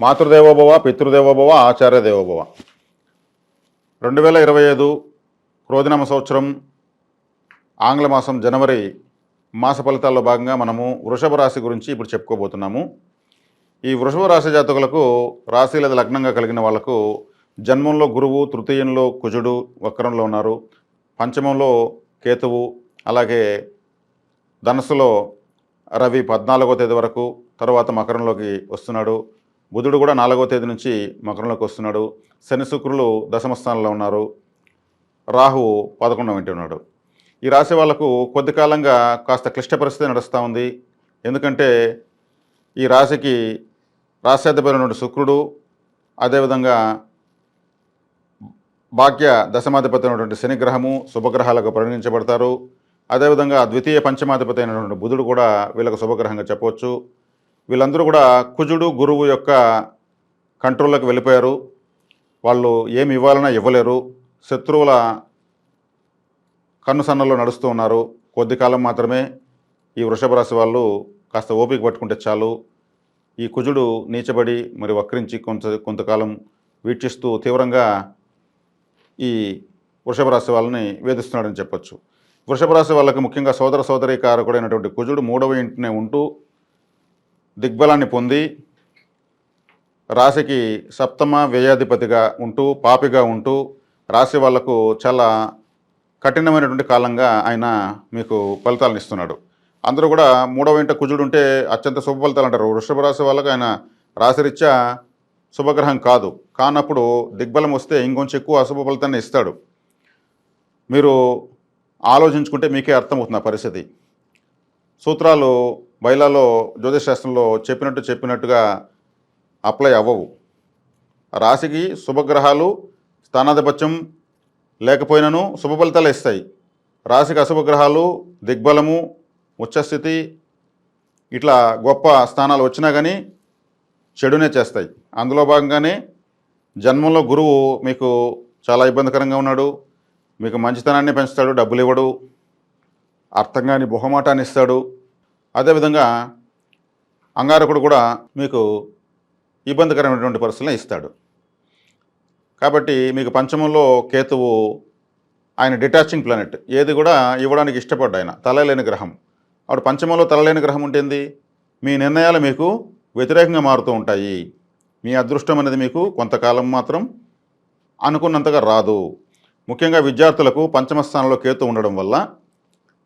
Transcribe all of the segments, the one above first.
మాతృదేవోభవ పితృదేవోభవ ఆచార్య దేవోభవ రెండు వేల ఇరవై ఐదు క్రోధినామ సంవత్సరం ఆంగ్ల మాసం జనవరి మాస ఫలితాల్లో భాగంగా మనము వృషభ రాశి గురించి ఇప్పుడు చెప్పుకోబోతున్నాము. ఈ వృషభ రాశి జాతకులకు రాశి లేదా లగ్నంగా కలిగిన వాళ్ళకు జన్మంలో గురువు తృతీయంలో కుజుడు వక్రంలో ఉన్నారు. పంచమంలో కేతువు అలాగే ధనస్సులో రవి పద్నాలుగో తేదీ వరకు తర్వాత మకరంలోకి వస్తున్నాడు. బుధుడు కూడా నాలుగవ తేదీ నుంచి మకరంలోకి వస్తున్నాడు. శని శుక్రులు దశమ స్థానంలో ఉన్నారు. రాహు పదకొండవ ఇంటి ఉన్నాడు. ఈ రాశి వాళ్ళకు కొద్ది కాలంగా కాస్త క్లిష్ట పరిస్థితి నడుస్తూ ఉంది. ఎందుకంటే ఈ రాశికి రాశ్యాధిపతి శుక్రుడు అదేవిధంగా భాగ్య దశమాధిపతి అయినటువంటి శనిగ్రహము శుభగ్రహాలకు పరిగణించబడతారు. అదేవిధంగా ద్వితీయ పంచమాధిపతి అయినటువంటి బుధుడు కూడా వీళ్ళకు శుభగ్రహంగా చెప్పవచ్చు. వీళ్ళందరూ కూడా కుజుడు గురువు యొక్క కంట్రోల్లోకి వెళ్ళిపోయారు. వాళ్ళు ఏమి ఇవ్వాలన్నా ఇవ్వలేరు. శత్రువుల కన్ను సన్నల్లో నడుస్తూ ఉన్నారు. కొద్ది కాలం మాత్రమే ఈ వృషభ రాశి వాళ్ళు కాస్త ఓపిక పట్టుకుంటే చాలు. ఈ కుజుడు నీచబడి మరి వక్రించి కొంత కొంతకాలం వీక్షిస్తూ తీవ్రంగా ఈ వృషభ రాశి వాళ్ళని వేధిస్తున్నాడని చెప్పొచ్చు. వృషభ రాశి వాళ్ళకి ముఖ్యంగా సోదర సోదరీకారకుడైనటువంటి కుజుడు మూడవ ఇంటినే ఉంటూ దిగ్బలాన్ని పొంది రాశికి సప్తమ వ్యయాధిపతిగా ఉంటూ పాపిగా ఉంటూ రాశి వాళ్ళకు చాలా కఠినమైనటువంటి కాలంగా ఆయన మీకు ఫలితాలను ఇస్తున్నాడు. అందరూ కూడా మూడవ ఇంట కుజుడు ఉంటే అత్యంత శుభ ఫలితాలు అంటారు. వృషభ రాశి వాళ్ళకు ఆయన రాశిరీత్యా శుభగ్రహం కాదు. కానప్పుడు దిగ్బలం వస్తే ఇంకొంచెం ఎక్కువ అశుభ ఫలితాన్ని ఇస్తాడు. మీరు ఆలోచించుకుంటే మీకే అర్థమవుతుంది ఆ పరిస్థితి. సూత్రాలు బైలాలో జ్యోతిష్ శాస్త్రంలో చెప్పినట్టు చెప్పినట్టుగా అప్లై అవ్వవు. రాశికి శుభగ్రహాలు స్థానాధిపత్యం లేకపోయినను శుభ ఫలితాలు ఇస్తాయి. రాశికి అశుభగ్రహాలు దిగ్బలము ఉచ్చస్థితి ఇట్లా గొప్ప స్థానాలు వచ్చినా కానీ చెడునే చేస్తాయి. అందులో భాగంగానే జన్మంలో గురువు మీకు చాలా ఇబ్బందికరంగా ఉన్నాడు. మీకు మంచితనాన్ని పెంచుతాడు డబ్బులు ఇవ్వడు అర్థం కాని బహుమాటాన్ని ఇస్తాడు. అదేవిధంగా అంగారకుడు కూడా మీకు ఇబ్బందికరమైనటువంటి పరిస్థితులను ఇస్తాడు. కాబట్టి మీకు పంచమంలో కేతువు ఆయన డిటాచింగ్ ప్లానెట్. ఏది కూడా ఇవ్వడానికి ఇష్టపడ్డ ఆయన. తలలేని గ్రహం. ఆవిడ పంచమంలో తలలేని గ్రహం ఉంటుంది మీ నిర్ణయాలు మీకు వ్యతిరేకంగా మారుతూ ఉంటాయి. మీ అదృష్టం అనేది మీకు కొంతకాలం మాత్రం అనుకున్నంతగా రాదు. ముఖ్యంగా విద్యార్థులకు పంచమ స్థానంలో కేతు ఉండడం వల్ల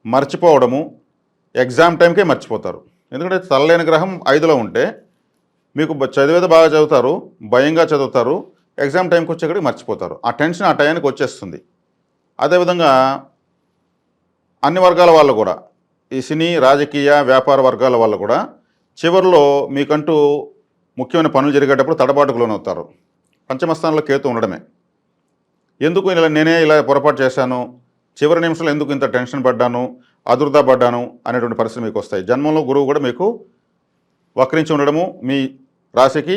మర్చిపోవడము ఎగ్జామ్ టైంకే మర్చిపోతారు. ఎందుకంటే తలలేని గ్రహం ఐదులో ఉంటే మీకు చదివేది బాగా చదువుతారు భయంగా చదువుతారు ఎగ్జామ్ టైంకి వచ్చేక్కడికి మర్చిపోతారు. ఆ టెన్షన్ ఆ టయానికి వచ్చేస్తుంది. అదేవిధంగా అన్ని వర్గాల వాళ్ళు కూడా ఈ సినీ రాజకీయ వ్యాపార వర్గాల వాళ్ళు కూడా చివరిలో మీకంటూ ముఖ్యమైన పనులు జరిగేటప్పుడు తడబాటుకు లోనవుతారు. పంచమస్థానంలో కేతు ఉండడమే. ఎందుకు ఇలా నేనే ఇలా పొరపాటు చేశాను? చివరి నిమిషంలో ఎందుకు ఇంత టెన్షన్ పడ్డాను? అదుర్దా అనేటువంటి పరిస్థితులు మీకు వస్తాయి. జన్మంలో గురువు కూడా మీకు వక్రించి ఉండడము మీ రాశికి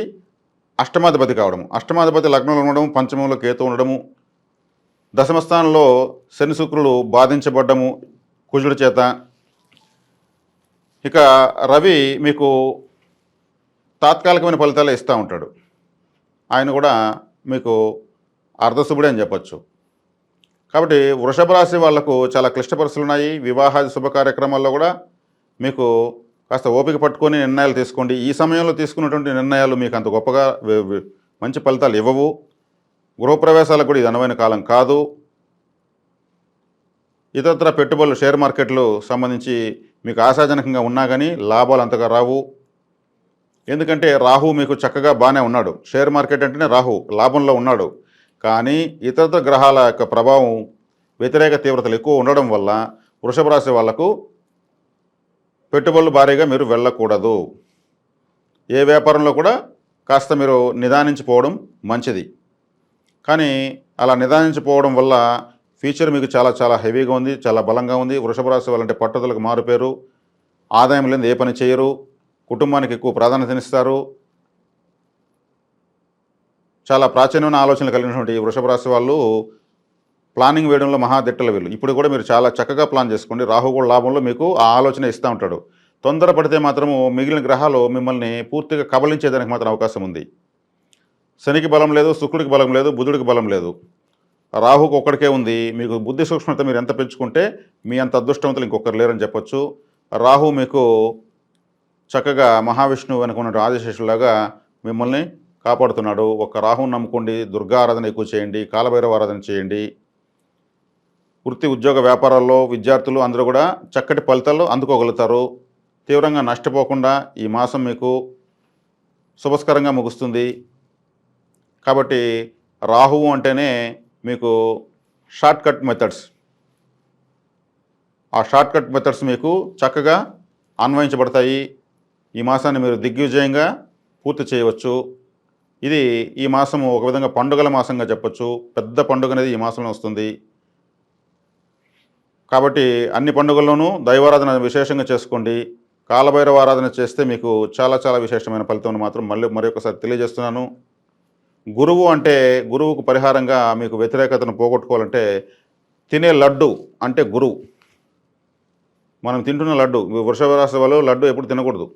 అష్టమాధిపతి కావడము అష్టమాధిపతి లగ్నంలో ఉండడం పంచమంలో కేతు ఉండడము దశమస్థానంలో శని శుక్రులు బాధించబడ్డము కుజుడి చేత. ఇక రవి మీకు తాత్కాలికమైన ఫలితాలు ఇస్తూ ఉంటాడు. ఆయన కూడా మీకు అర్ధశుభుడే అని చెప్పొచ్చు. కాబట్టి వృషభ రాశి వాళ్ళకు చాలా క్లిష్ట పరిస్థితులు ఉన్నాయి. వివాహాది శుభ కార్యక్రమాల్లో కూడా మీకు కాస్త ఓపిక పట్టుకొని నిర్ణయాలు తీసుకోండి. ఈ సమయంలో తీసుకున్నటువంటి నిర్ణయాలు మీకు అంత గొప్పగా మంచి ఫలితాలు ఇవ్వవు. గృహప్రవేశాలకు కూడా ఇది అనువైన కాలం కాదు. ఇతరత్ర పెట్టుబడులు షేర్ మార్కెట్లు సంబంధించి మీకు ఆశాజనకంగా ఉన్నా కానీ లాభాలు అంతగా రావు. ఎందుకంటే రాహు మీకు చక్కగా బాగానే ఉన్నాడు. షేర్ మార్కెట్ అంటేనే రాహు లాభంలో ఉన్నాడు. కానీ ఇతరత గ్రహాల యొక్క ప్రభావం వ్యతిరేక తీవ్రతలు ఎక్కువ ఉండడం వల్ల వృషభ రాశి వాళ్ళకు పెట్టుబడులు భారీగా మీరు వెళ్ళకూడదు. ఏ వ్యాపారంలో కూడా కాస్త మీరు నిదానించిపోవడం మంచిది. కానీ అలా నిదానించిపోవడం వల్ల ఫ్యూచర్ మీకు చాలా చాలా హెవీగా ఉంది చాలా బలంగా ఉంది. వృషభ రాశి వాళ్ళంటే పట్టుదలకు మారుపేరు ఆదాయం లేని ఏ పని చేయరు కుటుంబానికి ఎక్కువ ప్రాధాన్యతనిస్తారు చాలా ప్రాచీనమైన ఆలోచనలు కలిగినటువంటి ఈ వృషభ రాశి వాళ్ళు ప్లానింగ్ వేయడంలో మహాదిట్టల వీళ్ళు. ఇప్పుడు కూడా మీరు చాలా చక్కగా ప్లాన్ చేసుకోండి. రాహు కూడా లాభంలో మీకు ఆ ఆలోచన ఇస్తూ ఉంటాడు. తొందరపడితే మాత్రము మిగిలిన గ్రహాలు మిమ్మల్ని పూర్తిగా కబలించేదానికి మాత్రం అవకాశం ఉంది. శనికి బలం లేదు శుక్రుడికి బలం లేదు బుధుడికి బలం లేదు. రాహుకు ఒక్కడికే ఉంది. మీకు బుద్ధి సూక్ష్మత మీరు ఎంత పెంచుకుంటే మీ అంత అదృష్టవంతులు ఇంకొకరు లేరని చెప్పొచ్చు. రాహు మీకు చక్కగా మహావిష్ణువు వెనుక ఉన్న ఆదిశేషులాగా మిమ్మల్ని కాపాడుతున్నాడు. ఒక రాహుని నమ్ముకోండి దుర్గా ఆరాధన ఎక్కువ చేయండి కాలభైరవ ఆరాధన చేయండి. వృత్తి ఉద్యోగ వ్యాపారాల్లో విద్యార్థులు అందరూ కూడా చక్కటి ఫలితాలు అందుకోగలుగుతారు. తీవ్రంగా నష్టపోకుండా ఈ మాసం మీకు శుభస్కరంగా ముగుస్తుంది. కాబట్టి రాహువు అంటేనే మీకు షార్ట్కట్ మెథడ్స్. ఆ షార్ట్కట్ మెథడ్స్ మీకు చక్కగా అన్వయించబడతాయి. ఈ మాసాన్ని మీరు దిగ్విజయంగా పూర్తి చేయవచ్చు. ఇది ఈ మాసము ఒక విధంగా పండుగల మాసంగా చెప్పొచ్చు. పెద్ద పండుగ అనేది ఈ మాసంలో వస్తుంది. కాబట్టి అన్ని పండుగల్లోనూ దైవారాధన విశేషంగా చేసుకోండి. కాలభైరవ ఆరాధన చేస్తే మీకు చాలా చాలా విశేషమైన ఫలితం మాత్రం మళ్ళీ మరొకసారి తెలియజేస్తున్నాను. గురువు అంటే గురువుకు పరిహారంగా మీకు వ్యతిరేకతను పోగొట్టుకోవాలంటే తినే లడ్డు అంటే గురువు. మనం తింటున్న లడ్డు వృషభ రాశి వాళ్ళు లడ్డు ఎప్పుడు తినకూడదు.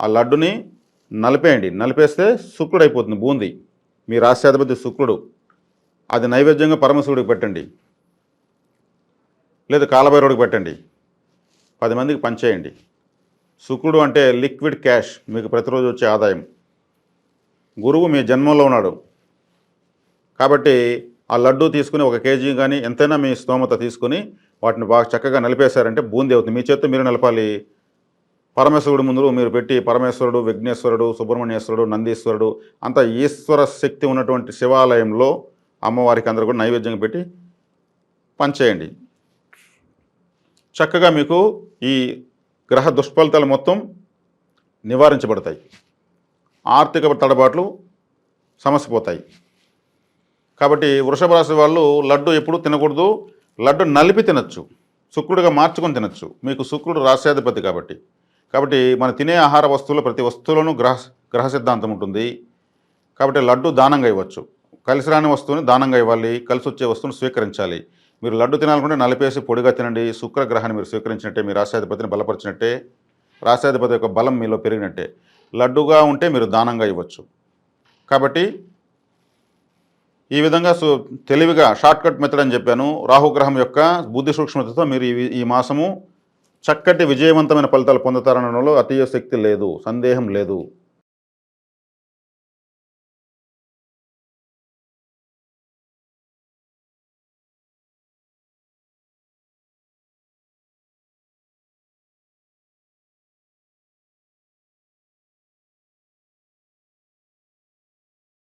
ఆ లడ్డుని నలిపేయండి. నలిపేస్తే శుక్రుడు అయిపోతుంది బూంది. మీ రాష్ట్రాధిపతి శుక్రుడు. అది నైవేద్యంగా పరమశివుడికి పెట్టండి. లేదా కాలభైరవుడికి పెట్టండి. పది మందికి పంచేయండి. శుక్రుడు అంటే లిక్విడ్ క్యాష్ మీకు ప్రతిరోజు వచ్చే ఆదాయం. గురువు మీ జన్మంలో ఉన్నాడు. కాబట్టి ఆ లడ్డు తీసుకుని ఒక కేజీ కానీ ఎంతైనా మీ స్తోమత తీసుకుని వాటిని బాగా చక్కగా నలిపేశారంటే బూందీ అవుతుంది. మీ చేత్తో మీరు నలపాలి. పరమేశ్వరుడు ముందు మీరు పెట్టి పరమేశ్వరుడు విఘ్నేశ్వరుడు సుబ్రహ్మణ్యేశ్వరుడు నందీశ్వరుడు అంత ఈశ్వర శక్తి ఉన్నటువంటి శివాలయంలో అమ్మవారికి అందరూ కూడా నైవేద్యం పెట్టి పంచేయండి. చక్కగా మీకు ఈ గ్రహ దుష్ఫలితాలు మొత్తం నివారించబడతాయి. ఆర్థిక తడబాట్లు సమస్య పోతాయి కాబట్టి వృషభ రాశి వాళ్ళు లడ్డు ఎప్పుడు తినకూడదు. లడ్డు నలిపి తినచ్చు. శుక్రుడిగా మార్చుకొని తినచ్చు. మీకు శుక్రుడు రాశ్యాధిపతి కాబట్టి. కాబట్టి మనం తినే ఆహార వస్తువులు ప్రతి వస్తువులను గ్రహ గ్రహ సిద్ధాంతం ఉంటుంది. కాబట్టి లడ్డు దానంగా ఇవ్వచ్చు. కలిసి రాని వస్తువుని దానంగా ఇవ్వాలి. కలిసి వచ్చే వస్తువును స్వీకరించాలి. మీరు లడ్డు తినాలనుకుంటే నలిపేసి పొడిగా తినండి. శుక్రగ్రహాన్ని మీరు స్వీకరించినట్టే మీ రాశ్యాధిపతిని బలపరిచినట్టే రాశాధిపతి యొక్క బలం మీలో పెరిగినట్టే. లడ్డుగా ఉంటే మీరు దానంగా ఇవ్వచ్చు. కాబట్టి ఈ విధంగా తెలివిగా షార్ట్కట్ మెథడ్ అని చెప్పాను. రాహుగ్రహం యొక్క బుద్ధి సూక్ష్మతతో మీరు ఈ మాసము చక్కటి విజయవంతమైన ఫలితాలు పొందుతారనడంలో అతీయ శక్తి లేదు సందేహం లేదు.